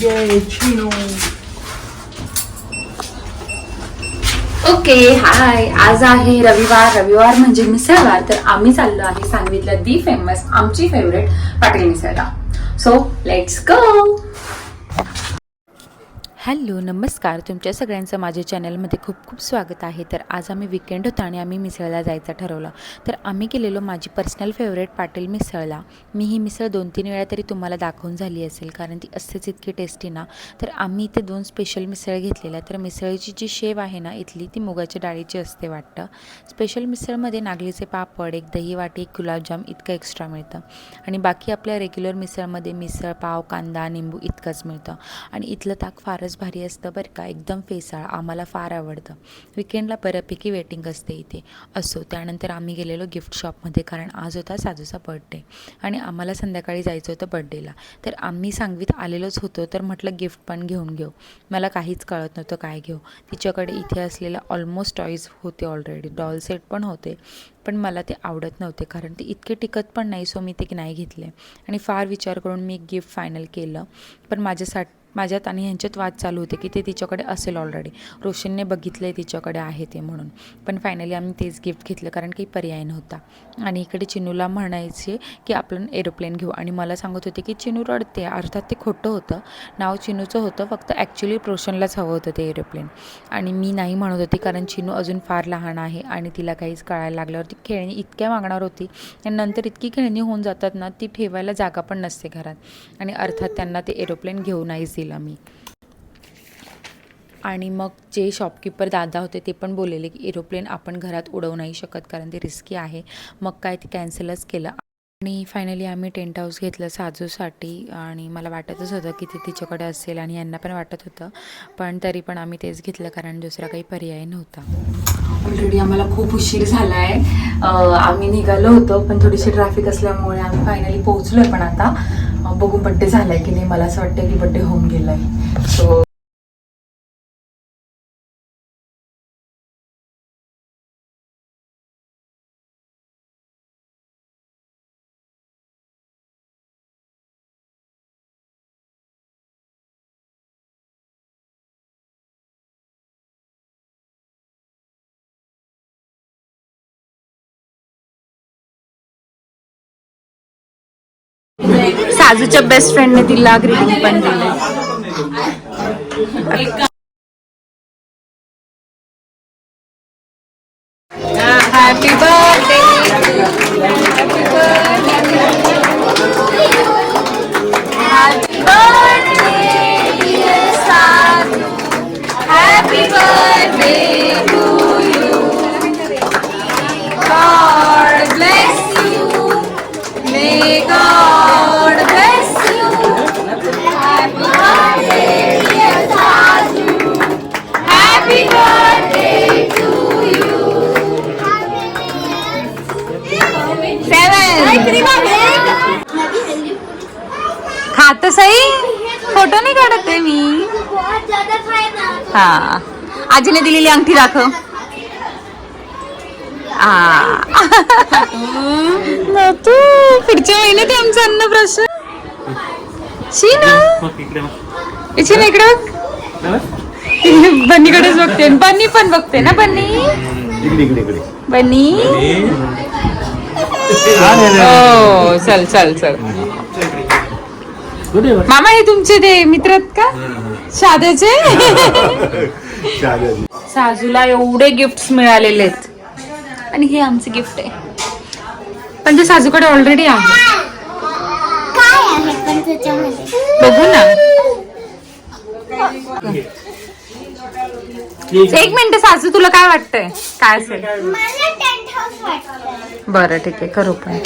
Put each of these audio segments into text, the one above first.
ये चिनो okay hi आज आहे रविवार. रविवार म्हणजे मिसळवार. तर आम्ही चाललो आहे सांगलीतल्या दी फेमस आमची फेवरेट पाटील मिसळला सो लेट्स गो हॅलो नमस्कार. तुमच्या सगळ्यांचं माझ्या चॅनलमध्ये खूप खूप स्वागत आहे. तर आज आम्ही विकेंड होता आणि आम्ही मिसळला जायचं ठरवलं. तर आम्ही गेलेलो माझी पर्सनल फेवरेट पाटील मिसळला. मी ही मिसळ दोन तीन वेळा तरी तुम्हाला दाखवून झाली असेल कारण ती असतेच इतकी टेस्टी ना. तर आम्ही इथे दोन स्पेशल मिसळ घेतलेल्या. तर मिसळीची जी शेव आहे ना इथली ती मुगाच्या डाळीची असते वाटतं. स्पेशल मिसळमध्ये नागलीचे पापड एक दही वाटी एक गुलाबजाम इतकं एक्स्ट्रा मिळतं. आणि बाकी आपल्या रेग्युलर मिसळमध्ये मिसळ पाव कांदा निंबू इतकंच मिळतं. आणि इथलं ताक फारच भारी असतं बरं का. एकदम फेसाळ. आम्हाला फार आवडतं. विकेंडला बऱ्यापैकी वेटिंग असते इथे. असो त्यानंतर आम्ही गेलेलो गिफ्ट शॉपमध्ये कारण आज होता साजूचा बर्थडे आणि आम्हाला संध्याकाळी जायचं होतं बर्थडेला तर आम्ही सांगवीत आलेलोच होतो तर म्हटलं गिफ्ट पण घेऊन घेऊ. मला काहीच कळत नव्हतं काय घेऊ. तिच्याकडे इथे असलेल्या ऑलमोस्ट टॉईज होते ऑलरेडी डॉल सेट पण होते पण मला ते आवडत नव्हते कारण ते इतके टिकत पण नाही सो मी ते नाही घेतले. आणि फार विचार करून मी एक गिफ्ट फायनल केलं. पण माझ्यासाठी माझ्यात आणि ह्यांच्यात वाद चालू होते की ते तिच्याकडे असेल ऑलरेडी रोशनने बघितलं आहे तिच्याकडे आहे ते म्हणून. पण फायनली आम्ही तेच गिफ्ट घेतलं कारण काही पर्याय नव्हता. आणि इकडे चिनूला म्हणायचे की आपण एरोप्लेन घेऊ. आणि मला सांगत होते की चिनू रडते. अर्थात ते खोटं होतं. नाव चिनूचं होतं. फक्त ॲक्च्युली रोशनलाच हवं होतं ते एरोप्लेन आणि मी नाही म्हणत होती कारण चिनू अजून फार लहान आहे आणि तिला काहीच कळायला लागल्यावर ती खेळणी इतक्या मागणार होती. आणि नंतर इतकी खेळणी होऊन जातात ना ती ठेवायला जागा पण नसते घरात. आणि अर्थात त्यांना ते एरोप्लेन घेऊ नाहीच केला मी आणि मग जे शॉपकीपर दादा होते ते पण बोललेले की एरोप्लेन आपण घरात उडवू नाही शकत कारण ते रिस्की आहे. मग काय ते कॅन्सलच केलं. आणि फायनली आम्ही टेंट हाऊस घेतलं साजूसाठी. आणि मला वाटतच होतं की ते तिच्याकडे असेल आणि यांना पण वाटत होतं. पण तरी पण आम्ही तेच घेतलं कारण दुसरा काही पर्याय नव्हता. ऑलरेडी आम्हाला खूप उशीर झाला आहे आम्ही निघालो होतो पण थोडीशी ट्रॅफिक असल्यामुळे आम्ही फायनली पोहोचलो आहे पण आता. बघू बड्डे झालाय की नाही मला असं वाटतं की बड्डे होऊन गेलाय. सो आजूच्या बेस्ट फ्रेंडने तिला ग्रीटिंग पण दिलं हॅपी बर्थ हा. आजीने दिलेली अंगठी दाखव. आ. तू. पुढच्या महिन्यात आमचा अन्नप्राशन शी ना. इकडे बघ. बन्नीकडेच बघते. बन्नी पण बघते ना बन्नी? इकडे इकडे इकडे. बन्नी? हो चल चल चल. मामा हे तुमचे ते मित्र आहेत का शादेचे साजूला एवढे गिफ्ट मिळालेले आहेत. आणि हे आमचे गिफ्ट आहे. पण ते साजूकडे ऑलरेडी आहे. काय आहे पण त्याच्यामध्ये? बघू ना. एक मिनिट साजू तुला काय वाटतंय? काय असेल? मला टेंट हाऊस वाटतं. बरं ठीक आहे करू पण.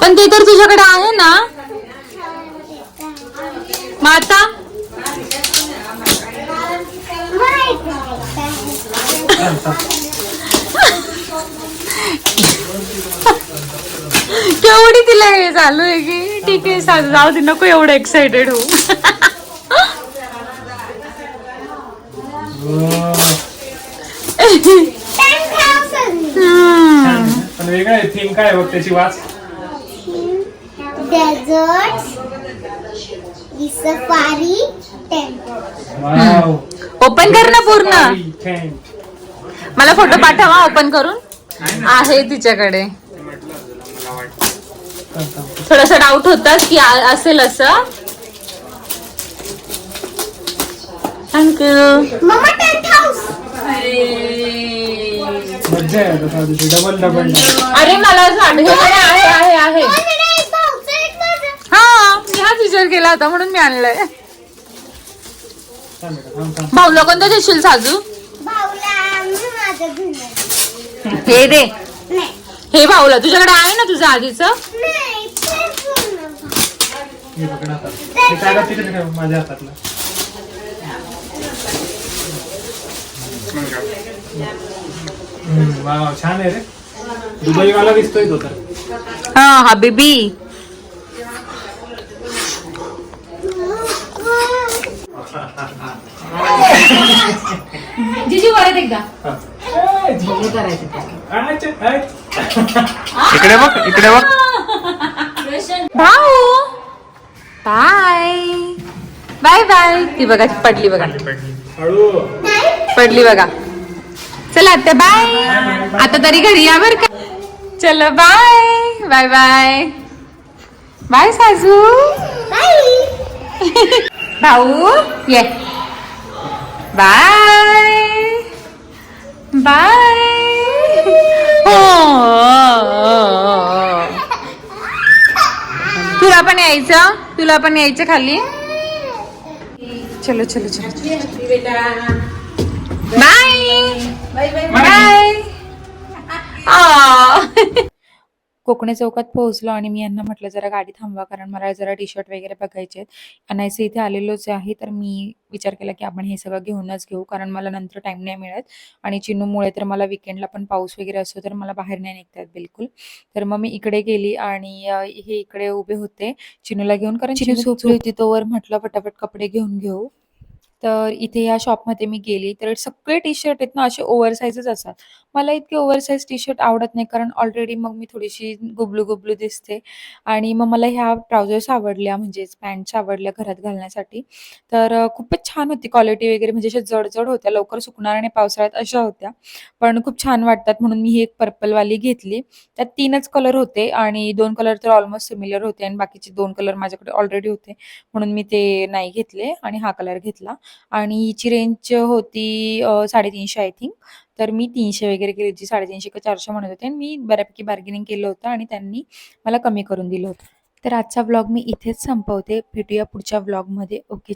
पण ते तर तुझ्याकडे आहे ना. मग आता थांब. केवढी तिला हे चालू आहे की? ठीक आहे साजू जाऊ दे नको एवढं एक्साइटेड हो वेगळं आहे थीम काय बघ त्याची वाच? Deserts, ओपन कर ना पूर्ण. मला फोटो पाठवा ओपन करून. आहे तिच्याकडे. थोडस डाऊट होत की असेल असं. थँक्यू अरे मला असं ह्याच्याकडे आहे आहे आहे माझ्याकडे एक भाऊचं एक माझं. हा मी हाच विचार केला होता म्हणून मी आणलंय. भाऊला कोणतं देशील साजू. हे दे नाही. हे भाऊला तुझ्याकडे आहे ना तुझं आधीच. हे. हे माझ्या हातातलं छान आहे रे दुबई वाला दिसतोय तो तर हा हा बेबी हा. करायचं. इकडे बघ इकडे बघ. भाऊ. बाय. Bye bye. ती बघा ती पडली बघा हळू. पडली बघा. चला आता बाय. आता तरी घरी या बर का. चलो bye. Bye bye. Bye Saju भाऊ ये. बाय. बाय हो तुला पण यायचं तुला पण यायचं खाली चलो चलो चलो बाय बाय कोकणे चौकात पोहोचलो आणि मी यांना म्हटलं जरा गाडी थांबवा कारण मला जरा टी शर्ट वगैरे बघायचे आहेत. अनायसे इथे आलेलोच आहे तर मी विचार केला की आपण हे सगळं घेऊनच घेऊ कारण मला नंतर टाइम नाही मिळत. आणि चिनूमुळे तर मला विकेंडला पण पाऊस वगैरे असतो तर मला बाहेर नाही निघता येत बिलकुल. तर मग मी इकडे गेली आणि हे इकडे उभे होते चिनूला घेऊन कारण चिनू झोपली होती. तोवर म्हटलं फटाफट कपडे घेऊन घेऊ. तर इथे ह्या शॉपमध्ये मी गेली. तर सगळे टी शर्ट आहेत ना असे ओव्हरसाइजच असतात. मला इतके ओव्हरसाइज टी शर्ट आवडत नाही कारण ऑलरेडी मग मी थोडीशी गुबलू गुबलू दिसते. आणि मग मला ह्या ट्राउझर्स आवडल्या म्हणजेच पॅन्ट्स आवडल्या घरात घालण्यासाठी. तर खूपच छान होती क्वालिटी वगैरे म्हणजे अशा जडजड होत्या. लवकर सुकणार आणि पावसाळ्यात अशा होत्या. पण खूप छान वाटतात म्हणून मी ही एक पर्पलवाली घेतली. त्यात तीनच कलर होते आणि दोन कलर तर ऑलमोस्ट सिमिलर होते आणि बाकीचे दोन कलर माझ्याकडे ऑलरेडी होते. म्हणून मी ते नाही घेतले आणि हा कलर घेतला. आणि हिची रेंज होती साडेतीनशे आय थिंक तर मी तीनशे वगैरे केली होती 350 का चारशे म्हणत होते. आणि मी बऱ्यापैकी बार्गेनिंग केलं होतं आणि त्यांनी मला कमी करून दिलं होतं. तर आजचा व्लॉग मी इथेच संपवते. भेटूया पुढच्या व्लॉगमध्ये ओके.